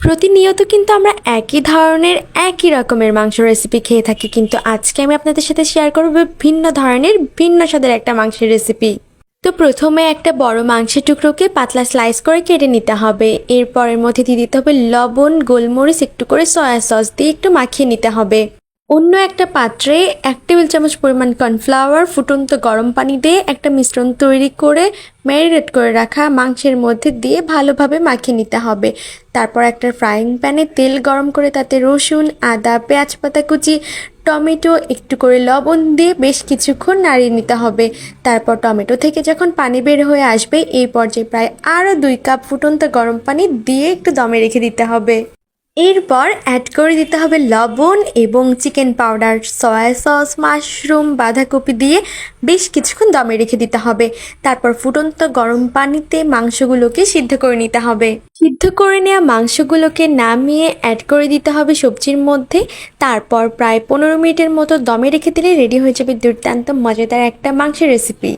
প্রতিনিয়ত কিন্তু আমরা একই ধরনের, একই রকমের মাংস রেসিপি খেয়ে থাকি। কিন্তু আজকে আমি আপনাদের সাথে শেয়ার করব ভিন্ন ধরনের, ভিন্ন স্বাদের একটা মাংসের রেসিপি তো প্রথমে একটা বড় মাংসের টুকরোকে পাতলা স্লাইস করে কেটে নিতে হবে। এরপরের মধ্যে দিয়ে দিতে হবে লবণ, গোলমরিচ, একটু করে সয়া সস দিয়ে একটু মাখিয়ে নিতে হবে। অন্য একটা পাত্রে এক টেবিল চামচ পরিমাণ কর্নফ্লাওয়ার, ফুটন্ত গরম পানি দিয়ে একটা মিশ্রণ তৈরি করে ম্যারিনেট করে রাখা মাংসের মধ্যে দিয়ে ভালোভাবে মাখিয়ে নিতে হবে। তারপর একটা ফ্রাইং প্যানে তেল গরম করে তাতে রসুন, আদা, পেঁয়াজ পাতা কুচি, টমেটো, একটু করে লবণ দিয়ে বেশ কিছুক্ষণ নাড়িয়ে নিতে হবে। তারপর টমেটো থেকে যখন পানি বের হয়ে আসবে, এই পর্যায়ে প্রায় আরও দুই কাপ ফুটন্ত গরম পানি দিয়ে একটু দমে রেখে দিতে হবে। এরপর অ্যাড করে দিতে হবে লবণ এবং chicken powder soya sauce mushroom বাঁধাকপি দিয়ে বেশ কিছুক্ষণ দমে রেখে দিতে হবে। তারপর ফুটন্ত গরম পানিতে মাংসগুলোকে সিদ্ধ করে নিতে হবে। সিদ্ধ করে নেওয়া মাংসগুলোকে নামিয়ে অ্যাড করে দিতে হবে সবজির মধ্যে। তারপর প্রায় পনেরো মিনিটের মতো দমে রেখে দিলে রেডি হয়ে যাবে দুর্দান্ত, মজাদার একটা মাংসের রেসিপি